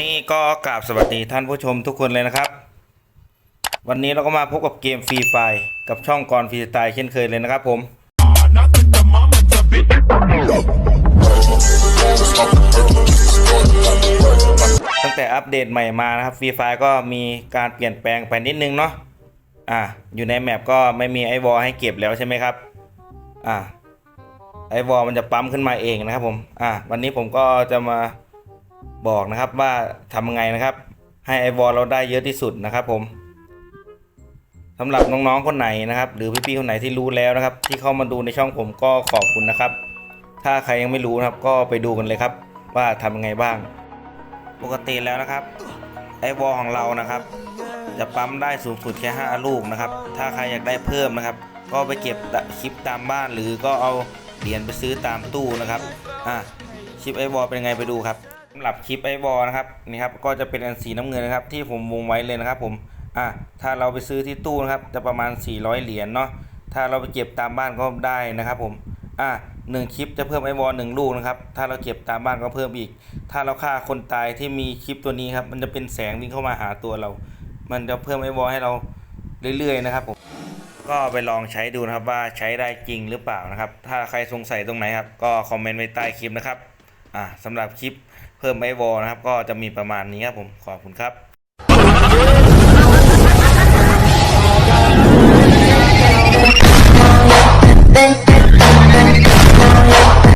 นี่ก็กราบสวัสดีท่านผู้ชมทุกคนเลยนะครับ วันนี้เราก็มาพบกับเกมฟรีไฟกับช่องกรฟรีสไตล์เช่นเคยเลยนะครับผมตั้งแต่อัปเดตใหม่มานะครับฟรีไฟก็มีการเปลี่ยนแปลงไปนิดนึงเนาะอะอยู่ในแมปก็ไม่มีไอวอลให้เก็บแล้วใช่ไหมครับอะไอวอลมันจะปั๊มขึ้นมาเองนะครับผมอะวันนี้ผมก็จะมา บอกนะครับว่าทำยังไงนะครับ ให้ไอวอลเราได้เยอะที่สุดนะครับ ผมสำหรับน้องๆคนไหนนะครับ หรือพี่ๆคนไหนที่รู้แล้วนะครับ ที่เข้ามาดูในช่องผมก็ขอบคุณนะครับ ถ้าใครยังไม่รู้นะครับ ก็ไปดูกันเลยครับ ว่าทำยังไงบ้าง ปกติแล้วนะครับไอวอลของเรานะครับ จะปั๊มได้สูงสุดแค่ 5 ลูกนะครับ ถ้าใครอยากได้เพิ่มนะครับ ก็ไปเก็บคลิปตามบ้าน หรือก็เอาเหรียญไปซื้อตามตู้นะครับอะคลิปไอวอลเป็นยังไงไปดูครับ หรับคลิปไอวอลนะครับนี่ครับก็จะเป็นอันสีน้ำเงินนะครับ ที่ผมวงไว้เลยนะครับ ผมอะถ้าเราไปซื้อที่ตู้นะครับ จะประมาณ 400 เหรียญเนาะถ้าเราไปเก็บตามบ้านก็ได้นะครับ ผมอะหนึ่งคลิปจะเพิ่มไอวอลหนึ่งลูกนะครับ ถ้าเราเก็บตามบ้านก็เพิ่มอีก ถ้าเราฆ่าคนตายที่มีคลิปตัวนี้ครับ มันจะเป็นแสงวิ่งเข้ามาหาตัวเรา มันจะเพิ่มไอวอลให้เราเรื่อยๆนะครับผม ก็ไปลองใช้ดูนะครับว่าใช้ได้จริงหรือเปล่านะครับ ถ้าใครสงสัยตรงไหนครับ ก็คอมเมนต์ไว้ใต้คลิปนะครับ อ่าสำหรับคลิปเพิ่มไอวอลนะครับ ก็จะมีประมาณนี้ครับผมขอบคุณครับ